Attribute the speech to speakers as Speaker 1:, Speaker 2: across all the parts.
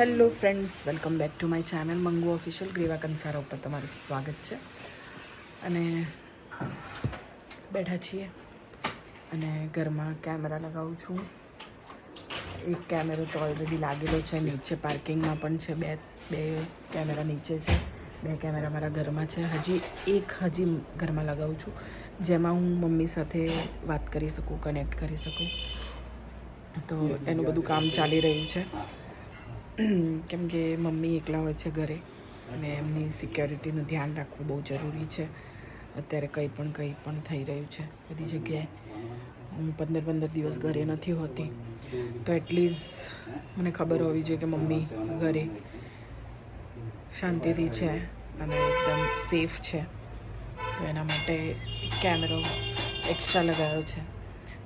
Speaker 1: Hello friends, welcome back to my channel Mangu official. Greeva Kansara ઉપર તમારું સ્વાગત છે. અને બેઠા છીએ. અને ઘરમાં કેમેરા લગાવું છું. એક કેમેરો તો ઓલરેડી લાગેલો છે, નીચે પાર્કિંગમાં પણ છે. બે બે કેમેરા નીચે છે. બે કેમેરા મારા ઘરમાં છે. હજી એક હજી ઘરમાં લગાવું છું. જેમાં હું મમ્મી સાથે વાત કરી શકું કનેક્ટ કરી શકું. તો એનું બધું કામ ચાલી રહ્યું છે. કેમ કે મમ્મી એકલા હોય છે ઘરે અને એમની સિક્યોરિટીનું ધ્યાન રાખવું બહુ જરૂરી છે. અત્યારે કંઈ પણ કંઈ પણ થઈ રહ્યું છે. બધી જગ્યાએ હું પંદર પંદર દિવસ ઘરે નથી હોતી. તો એટલીસ્ટ મને ખબર હોવી જોઈએ કે મમ્મી ઘરે શાંતિથી છે અને એકદમ સેફ છે. તો એના માટે કેમેરો એક્સ્ટ્રા લગાવ્યો છે.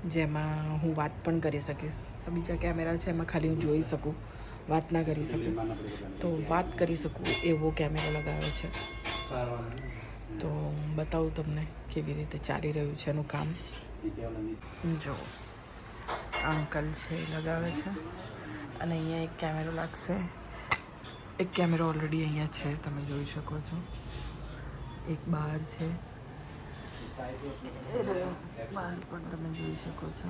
Speaker 1: જેમાં હું વાત પણ કરી શકીશ. બીજા કેમેરા છે, એમાં ખાલી હું જોઈ શકું. વાત ના કરી શકું. તો વાત કરી શકું એવો કેમેરો લગાવ્યો છે. તો બતાવું તમને કેવી રીતે ચાલી રહ્યું છે એનું કામ. જો અંકલ છે એ લગાવે છે. અને અહીંયા એક કેમેરો લાગશે. એક કેમેરો ઓલરેડી અહીંયા છે, તમે જોઈ શકો છો. એક બહાર છે. બહાર પણ તમે જોઈ શકો છો.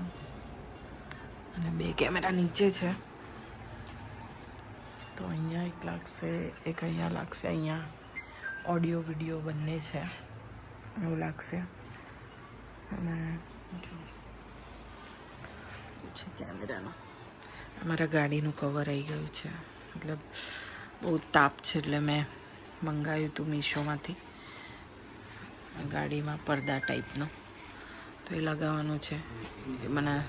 Speaker 1: અને બે કેમેરા નીચે છે. તો અહીંયા એક લાગશે, એક અહીંયા લાગશે, અહીંયા ઓડિયો વીડિયો બંને છે. એવું લાગશે. અને છે કેમેરાનું અમારા ગાડીનું કવર આવી ગયું છે. મતલબ બહુ તાપ છે એટલે મેં મંગાવ્યું હતું મીશોમાંથી. ગાડીમાં પડદા ટાઈપનો. તો એ લગાવવાનું છે. મને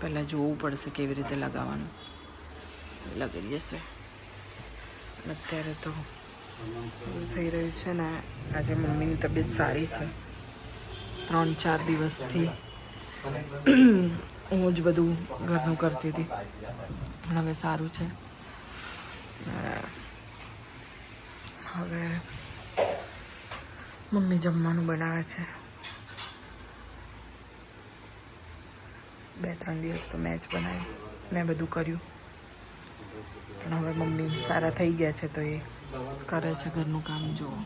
Speaker 1: પહેલાં જોવું પડશે કેવી રીતે લગાવવાનું. એ લગાઈ જશે અત્યારે તો થઈ રહ્યું છે ને આજે મમ્મીની તબિયત સારી છે ત્રણ ચાર દિવસથી હું જ બધું ઘરનું કરતી હતી પણ હવે સારું છે હવે મમ્મી જમવાનું બનાવે છે બે ત્રણ દિવસ તો મેં જ બનાવી મેં બધું કર્યું પણ હવે મમ્મી સારા થઈ ગયા છે તો એ કરે છે ઘરનું કામ, જુઓ.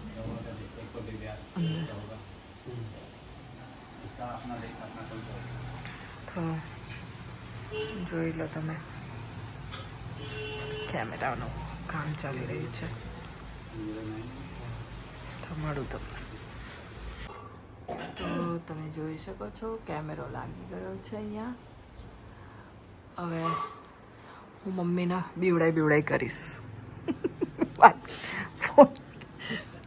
Speaker 1: તો જોઈ લો તમે. કેમેરાનું કામ ચાલી રહ્યું છે. તો મળું તમને. તો તમે જોઈ શકો છો, કેમેરો લાગી ગયો છે અહીંયા. હવે હું મમ્મીના બીવડાઈ બીવડાઈ કરીશ.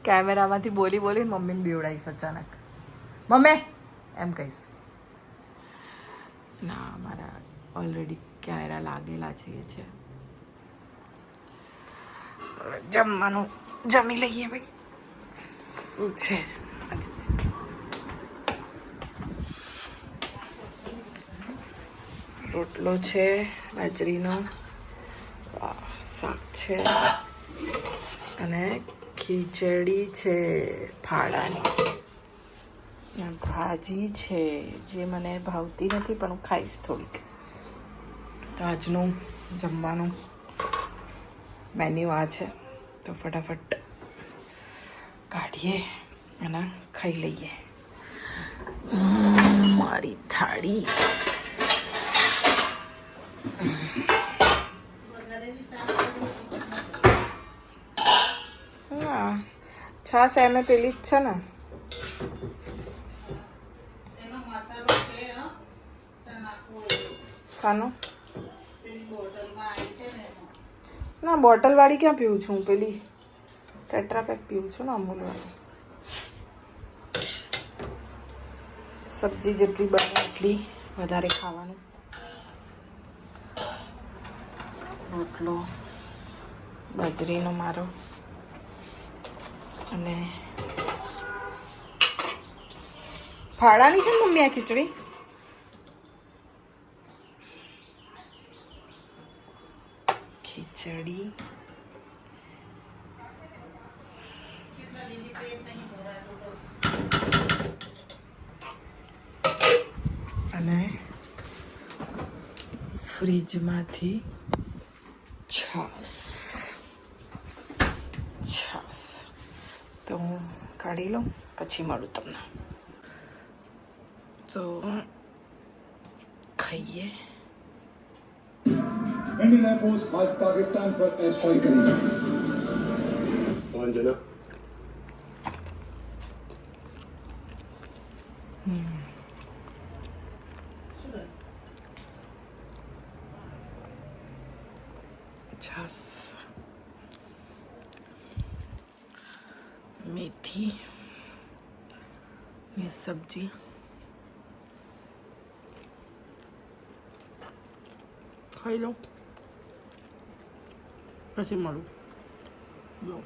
Speaker 1: કેમેરામાંથી બોલી બોલીને મમ્મીને બીવડાઈશ અચાનક. મમ્મી એમ કહીશ. ના મારા ઓલરેડી કેમેરા લાગેલા છે છે. જમવાનું જમી લઈએ ભાઈ. શું છે? રોટલો છે બાજરીનો. છે. અને ખીચડી છે ફાળાની. ભાજી છે, જે મને ભાવતી નથી, પણ હું ખાઈશ થોડીક. તો આજનું જમવાનું મેન્યુ આ છે. તો ફટાફટ કાઢીએ અને ખાઈ લઈએ. મારી થાળી. હા છાસ એમે પેલી જ છે ને. સાનો? ના બોટલ વાળી ક્યાં પીવું છું પેલી ટેટ્રા પેક પીવું છું ને અમૂલ વાળી સબ્જી જેટલી બને એટલી વધારે ખાવાનું. રોટલો બાજરીનો મારો અને ફાળાની છે મમ્મી આ ખીચડી? ખીચડી. અને ફ્રીજમાંથી છાસ. છાસ. તો હું કાઢી લઉં પછી મળું તમને. તો ખાઈએ.
Speaker 2: ઇન્ડિયન એરફોર્સ આજ પાકિસ્તાન પર એર સ્ટ્રાઇક
Speaker 3: કરી ફોન
Speaker 1: જણા મેથી ને સબ્જી ખાઈ લઉં પછી મળું લો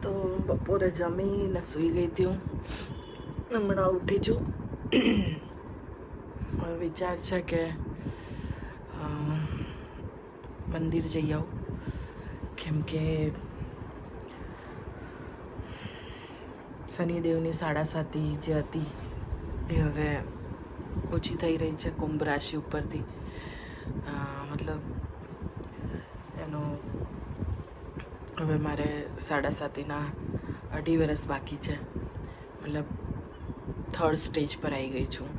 Speaker 1: તો બપોરે જમીને સૂઈ ગઈ હતી હું હમણાં ઉઠી છું વિચાર છે કે મંદિર જઈ આવું. કેમ કે શનિદેવની સાડાસાતી જે હતી, એ હવે ઓછી થઈ રહી છે કુંભ રાશિ ઉપરથી. મતલબ એનો હવે મારે સાડા સાતીના અઢી વર્ષ બાકી છે. મતલબ થર્ડ સ્ટેજ પર આવી ગઈ છું.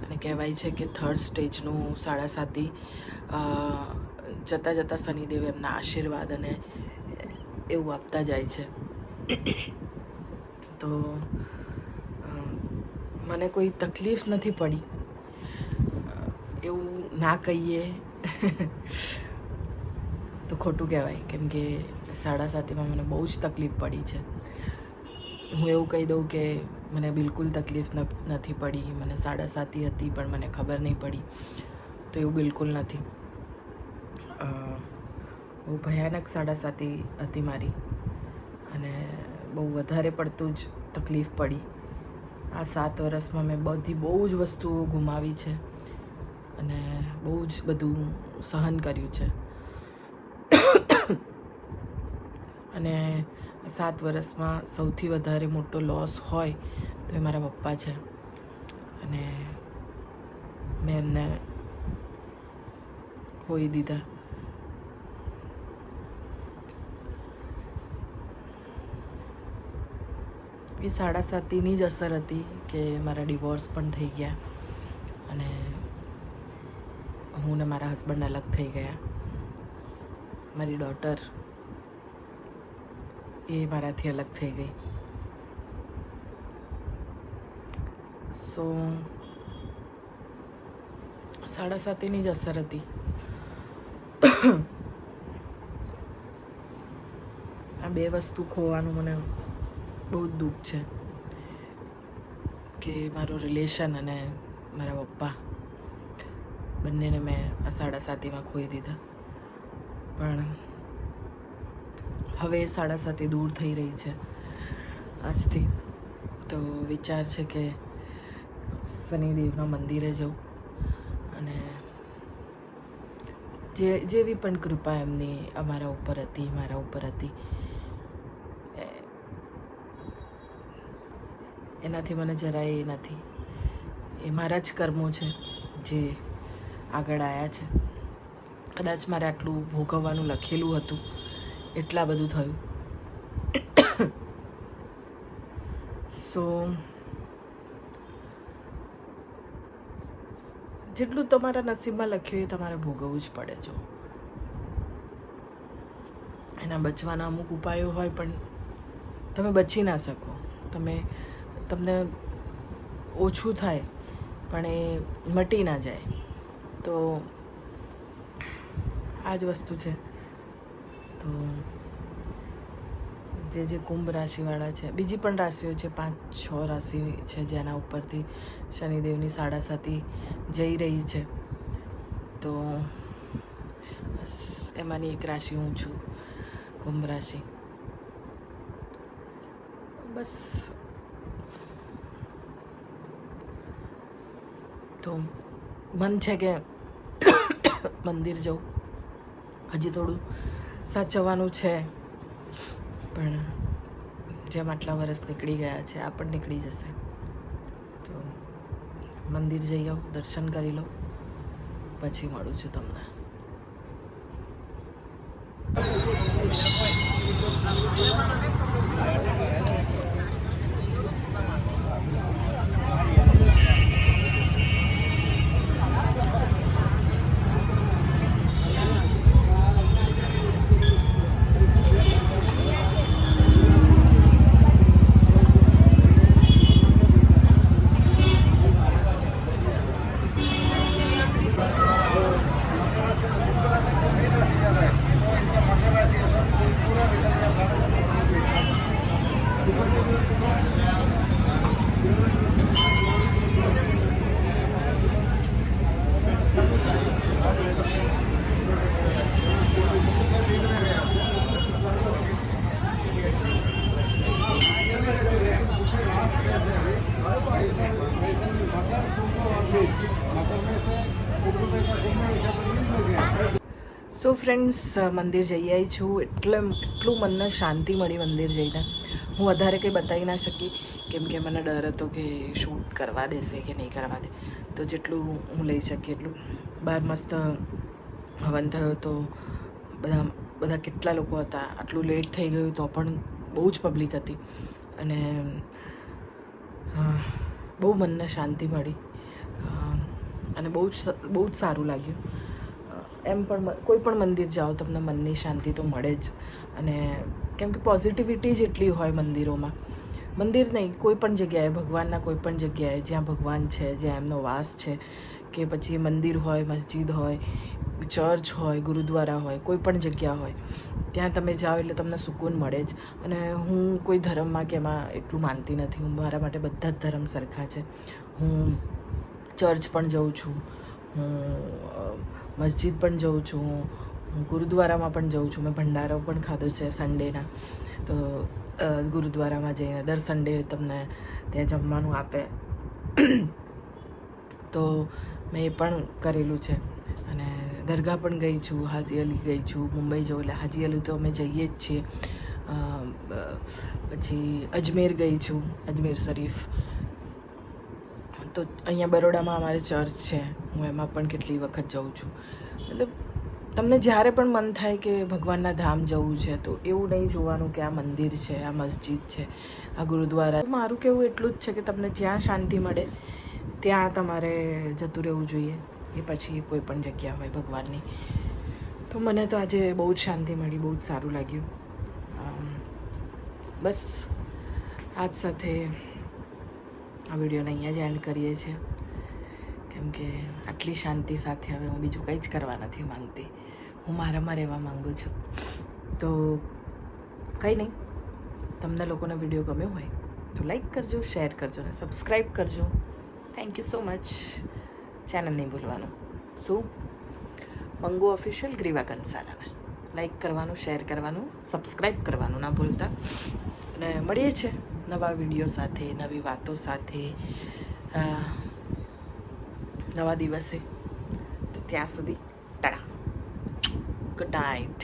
Speaker 1: અને કહેવાય છે કે થર્ડ સ્ટેજનું સાડા સાતી જતાં જતાં શનિદેવ એમના આશીર્વાદ અને એવું આપતા જાય છે. તો મને કોઈ તકલીફ નથી પડી. એવું ના કહીએ. તો ખોટું કહેવાય, કેમ કે સાડા સાતીમાં મને બહુ જ તકલીફ પડી છે. હું એવું કહી દઉં કે મને બિલકુલ તકલીફ નથી પડી. મને સાડા સાતી હતી, પણ મને ખબર નહીં પડી. તો એવું બિલકુલ નથી. બહુ ભયાનક સાડા સાતી હતી મારી. અને બહુ વધારે પડતું જ તકલીફ પડી. આ સાત વર્ષમાં મેં બધી, બહુ જ વસ્તુઓ ગુમાવી છે. અને બહુ જ બધું સહન કર્યું છે. અને સાત વર્ષમાં સૌથી વધારે મોટો લોસ હોય તો એ મારા પપ્પા છે. અને મેં એમને ખોઈ દીધા. એ સાડા સાતીની જ અસર હતી કે મારા ડિવોર્સ પણ થઈ ગયા. અને હું ને મારા હસબન્ડ અલગ થઈ ગયા. મારી ડોટર એ મારાથી અલગ થઈ ગઈ. સો સાડા સાતીની જ અસર હતી. આ બે વસ્તુ ખોવાનું મને બહુ જ દુઃખ છે. કે મારું રિલેશન અને મારા પપ્પા બંનેને મેં આ સાડા સાતીમાં ખોઈ દીધા. પણ હવે સાડા સાતે દૂર થઈ રહી છે. આજથી તો વિચાર છે કે શનિદેવના મંદિરે જવું અને જે, જેવી પણ કૃપા એમની અમારા ઉપર હતી, મારા ઉપર હતી એનાથી મને જરાય એ નથી. એ મારા જ કર્મો છે જે આગળ આવ્યા છે. કદાચ મારે આટલું ભોગવવાનું લખેલું હતું. એટલા બધું થયું. સો જેટલું તમારા નસીબમાં લખ્યું એ તમારે ભોગવવું જ પડે જો. એના બચવાના અમુક ઉપાયો હોય, પણ તમે બચી ના શકો. તમે, તમને ઓછું થાય, પણ એ મટી ના જાય. તો આ જ વસ્તુ છે. તો જે જે કુંભ રાશિવાળા છે, બીજી પણ રાશિઓ છે, પાંચ છ રાશિ છે જેના ઉપરથી શનિદેવની સાડા સાતી જઈ રહી છે. તો એમાંની એક રાશિ હું છું, કુંભ રાશિ. બસ. તો મન છે કે મંદિર જવું. હજી થોડું સાચવવાનું છે. પણ જેમ આટલા વર્ષ નીકળી ગયા છે, આ પણ નીકળી જશે. તો મંદિર જઈ આવો, દર્શન કરી લો. પછી મળું છું તમને. ફ્રેન્ડ્સ મંદિર જઈ આવી છું. એટલે એટલું મનને શાંતિ મળી મંદિર જઈને. હું વધારે કંઈ બતાવી ના શકી. કેમ કે મને ડર હતો કે શૂટ કરવા દેશે કે નહીં કરવા દે. તો જેટલું હું લઈ શકી એટલું. બહાર મસ્ત હવન થયો તો બધા બધા કેટલા લોકો હતા. આટલું લેટ થઈ ગયું તો પણ બહુ જ પબ્લિક હતી. અને બહુ મનને શાંતિ મળી. અને બહુ જ બહુ જ સારું લાગ્યું. એમ પણ કોઈ પણ મંદિર જાઓ તમને મનની શાંતિ તો મળે જ. અને કેમ કે પોઝિટિવિટી જ એટલી હોય મંદિરોમાં. મંદિર નહીં, કોઈ પણ જગ્યાએ, ભગવાનના કોઈ પણ જગ્યાએ, જ્યાં ભગવાન છે, જ્યાં એમનો વાસ છે, કે પછી મંદિર હોય, મસ્જિદ હોય, ચર્ચ હોય, ગુરુદ્વારા હોય, કોઈ પણ જગ્યા હોય, ત્યાં તમે જાઓ એટલે તમને સુકૂન મળે જ. અને હું કોઈ ધર્મમાં કે એમાં એટલું માનતી નથી. હું મારા માટે બધા જ ધર્મ સરખા છે. હું ચર્ચ પણ જઉં છું. હું મસ્જિદ પણ જઉં છું, હું ગુરુદ્વારામાં પણ જઉં છું, મેં ભંડારો પણ ખાધો છે સન્ડેના તો ગુરુદ્વારામાં જઈને દર સન્ડે તમને ત્યાં જમવાનું આપે. તો મેં એ પણ કરેલું છે. અને દરગાહ પણ ગઈ છું, હાજી અલી ગઈ છું, મુંબઈ જવું એટલે હાજી અલી તો અમે જઈએ જ છીએ. પછી અજમેર ગઈ છું, અજમેર શરીફ. તો અહીંયા બરોડામાં અમારે ચર્ચ છે. હું એમાં પણ કેટલી વખત જાઉં છું. મતલબ, તમને જ્યારે પણ મન થાય કે ભગવાનના ધામ જવું છે, તો એવું નહીં જોવાનું કે આ મંદિર છે, આ મસ્જિદ છે, આ ગુરુદ્વારા. મારું કેવું એટલું જ છે કે તમને જ્યાં શાંતિ મળે, ત્યાં તમારે જતું રહેવું જોઈએ. એ પછી કોઈ પણ જગ્યા હોય ભગવાનની. તો મને તો આજે બહુ જ શાંતિ મળી, બહુ જ સારું લાગ્યું. બસ, આજ સાથે આ વિડીયોને અહીંયા જ એન્ડ કરીએ છીએ. કેમ કે આટલી શાંતિ સાથે હવે હું બીજું કંઈ જ કરવા નથી માંગતી. હું મારામાં રહેવા માંગુ છું. તો કંઈ નહીં. તમને લોકોને વીડિયો ગમ્યો હોય તો લાઈક કરજો શેર કરજો અને સબસ્ક્રાઈબ કરજો. Thank you so much channel નહીં ભૂલવાનું. શું? મંગુ ઓફિશિયલ ગ્રીવા કંસારાને. લાઈક કરવાનું શેર કરવાનું સબસ્ક્રાઈબ કરવાનું ના ભૂલતા. અને મળીએ છીએ. નવા વીડિયો સાથે નવી વાતો સાથે નવા દિવસે. તો ત્યાં સુધી ટાટા ગુડ નાઇટ